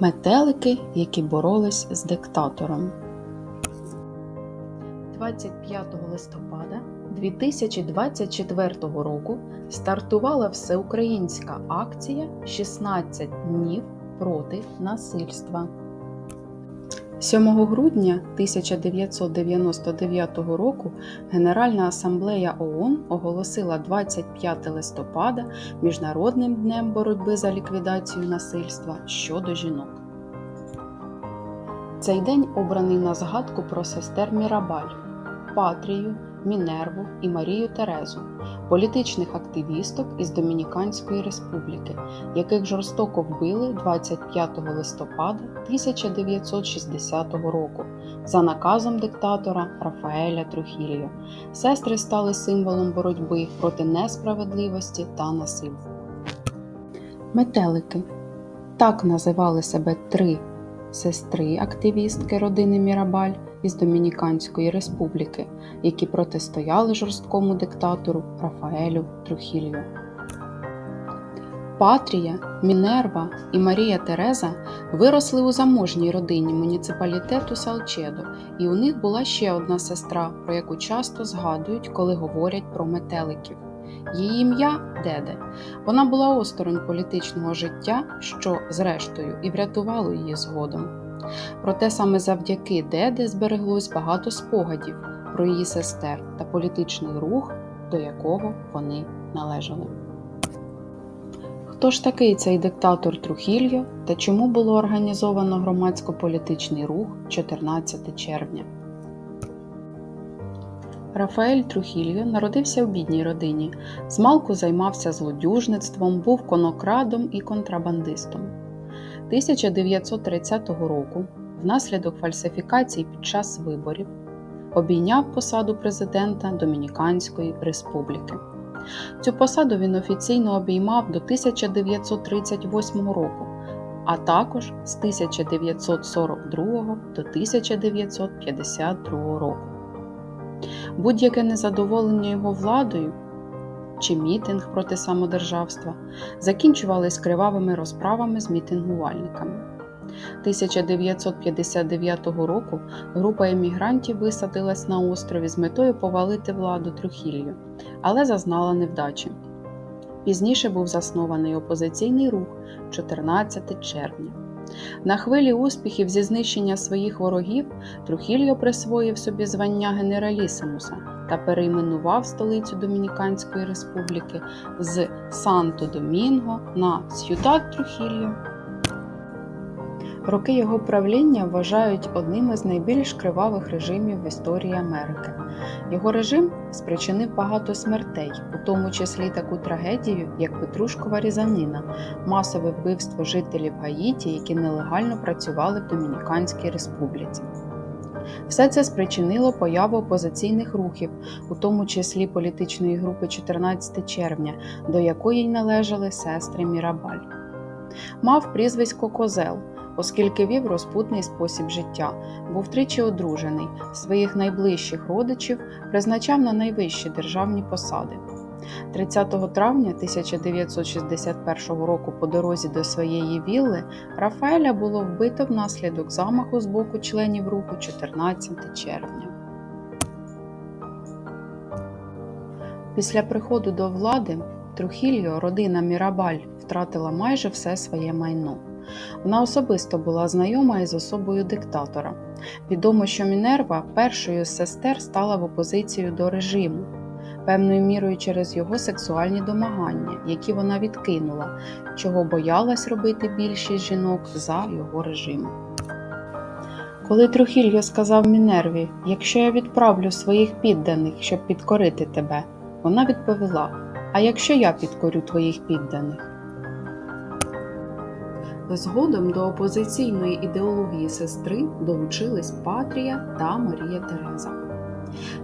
Метелики, які боролись з диктатором. 25 листопада 2024 року стартувала всеукраїнська акція «16 днів проти насильства. 7 грудня 1999 року Генеральна асамблея ООН оголосила 25 листопада Міжнародним днем боротьби за ліквідацію насильства щодо жінок. Цей день обраний на згадку про сестер Мірабаль, Патрію, Мінерву і Марію Терезу, політичних активісток із Домініканської республіки, яких жорстоко вбили 25 листопада 1960 року за наказом диктатора Рафаеля Трухільо. Сестри стали символом боротьби проти несправедливості та насильства. Метелики так називали себе три сестри активістки родини Мірабаль із Домініканської республіки, які протистояли жорсткому диктатору Рафаелю Трухільо. Патрія, Мінерва і Марія Тереза виросли у заможній родині муніципалітету Салчедо, і у них була ще одна сестра, про яку часто згадують, коли говорять про метеликів. Її ім'я Деде. Вона була осторонь політичного життя, що, зрештою, і врятувало її згодом. Проте саме завдяки Деде збереглось багато спогадів про її сестер та політичний рух, до якого вони належали. Хто ж такий цей диктатор Трухільо та чому було організовано громадсько-політичний рух 14 червня? Рафаель Трухільо народився в бідній родині. Змалку займався злодюжництвом, був конокрадом і контрабандистом. 1930 року, внаслідок фальсифікацій під час виборів, обійняв посаду президента Домініканської республіки. Цю посаду він офіційно обіймав до 1938 року, а також з 1942 до 1952 року. Будь-яке незадоволення його владою чи мітинг проти самодержавства закінчувались кривавими розправами з мітингувальниками. 1959 року група емігрантів висадилась на острові з метою повалити владу Трухілью, але зазнала невдачі. Пізніше був заснований опозиційний рух 14 червня. На хвилі успіхів зі знищення своїх ворогів Трухільо присвоїв собі звання генералісимуса та перейменував столицю Домініканської республіки з Санто-Домінго на С'юдад Трухільо. Роки його правління вважають одним із найбільш кривавих режимів в історії Америки. Його режим спричинив багато смертей, у тому числі таку трагедію, як Петрушкова різанина, масове вбивство жителів Гаїті, які нелегально працювали в Домініканській республіці. Все це спричинило появу опозиційних рухів, у тому числі політичної групи 14 червня, до якої й належали сестри Мірабаль. Мав прізвисько Козел, оскільки вів розпутний спосіб життя, був тричі одружений, своїх найближчих родичів призначав на найвищі державні посади. 30 травня 1961 року по дорозі до своєї вілли Рафаеля було вбито внаслідок замаху з боку членів руху 14 червня. Після приходу до влади Трухільо родина Мірабаль втратила майже все своє майно. Вона особисто була знайома із особою диктатора. Відомо, що Мінерва першою з сестер стала в опозицію до режиму, певною мірою через його сексуальні домагання, які вона відкинула, чого боялась робити більшість жінок за його режим. Коли Трухільо сказав Мінерві, якщо я відправлю своїх підданих, щоб підкорити тебе, вона відповіла: А якщо я підкорю твоїх підданих? Згодом до опозиційної ідеології сестри долучились Патрія та Марія Тереза.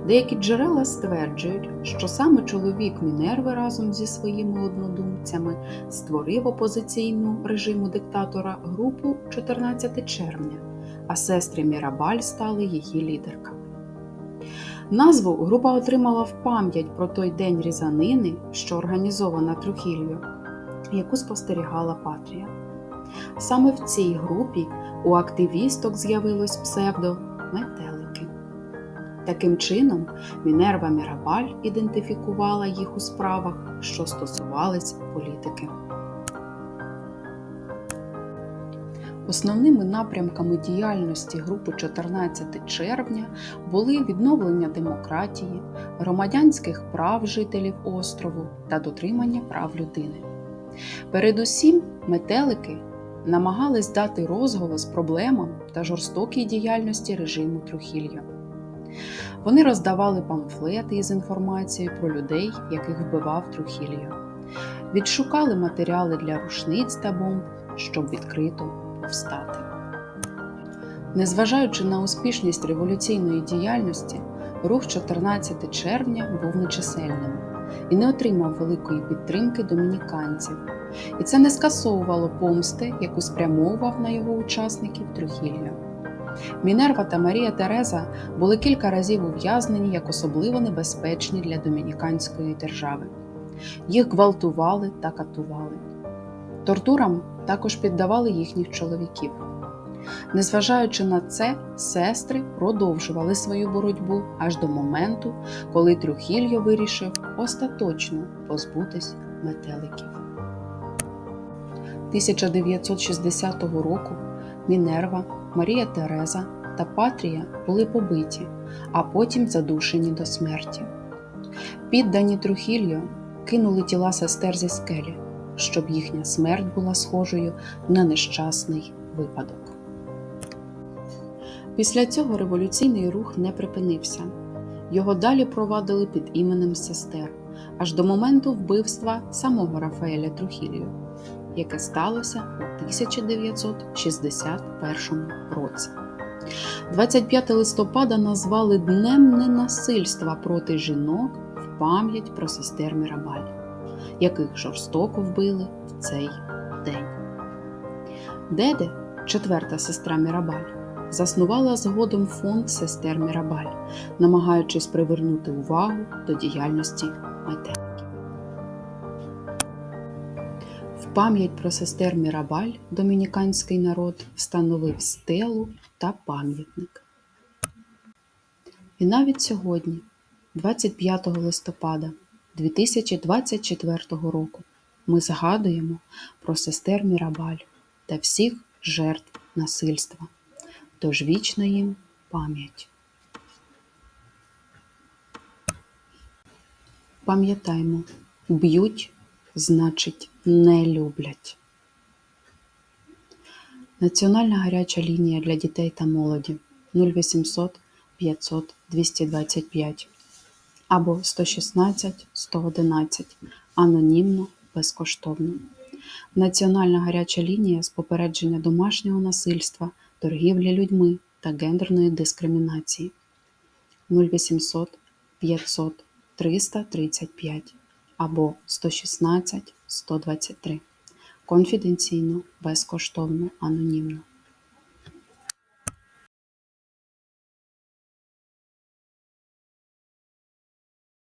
Деякі джерела стверджують, що саме чоловік Мінерви разом зі своїми однодумцями створив опозиційну режиму диктатора групу 14 червня, а сестри Мірабаль стали її лідерками. Назву група отримала в пам'ять про той день різанини, що організована Трухілью, яку спостерігала Патрія. Саме в цій групі у активісток з'явилось псевдо метелики. Таким чином, Мінерва Мірабаль ідентифікувала їх у справах, що стосувались політики. Основними напрямками діяльності групи 14 червня були відновлення демократії, громадянських прав жителів острову та дотримання прав людини. Передусім, метелики намагались дати розголос проблемам та жорстокій діяльності режиму Трухілья. Вони роздавали памфлети із інформацією про людей, яких вбивав Трухілья, відшукали матеріали для рушниць та бомб, щоб відкрито повстати. Незважаючи на успішність революційної діяльності, рух 14 червня був нечисельним і не отримав великої підтримки домініканців. І це не скасовувало помсти, яку спрямовував на його учасників Трухілья. Мінерва та Марія Тереза були кілька разів ув'язнені як особливо небезпечні для домініканської держави. Їх гвалтували та катували. Тортурам також піддавали їхніх чоловіків. Незважаючи на це, сестри продовжували свою боротьбу аж до моменту, коли Трюхільо вирішив остаточно позбутись метеликів. 1960 року Мінерва, Марія Тереза та Патрія були побиті, а потім задушені до смерті. Піддані Трухільо кинули тіла сестер зі скелі, щоб їхня смерть була схожою на нещасний випадок. Після цього революційний рух не припинився. Його далі провадили під іменем сестер аж до моменту вбивства самого Рафаеля Трухільо, яке сталося у 1961 році. 25 листопада назвали Днем ненасильства проти жінок в пам'ять про сестер Мірабаль, яких жорстоко вбили в цей день. Деде, четверта сестра Мірабаль, заснувала згодом фонд сестер Мірабаль, намагаючись привернути увагу до діяльності метеликів. В пам'ять про сестер Мірабаль домініканський народ встановив стелу та пам'ятник. І навіть сьогодні, 25 листопада 2024 року, ми згадуємо про сестер Мірабаль та всіх жертв насильства. Тож вічна їм пам'ять. Пам'ятаймо, б'ють, значить, не люблять. Національна гаряча лінія для дітей та молоді 0800 500 225 або 116 111 анонімно безкоштовно. Національна гаряча лінія з попередження домашнього насильства, торгівлі людьми та гендерної дискримінації 0800 500 335 або 116 123 конфіденційно, безкоштовно, анонімно.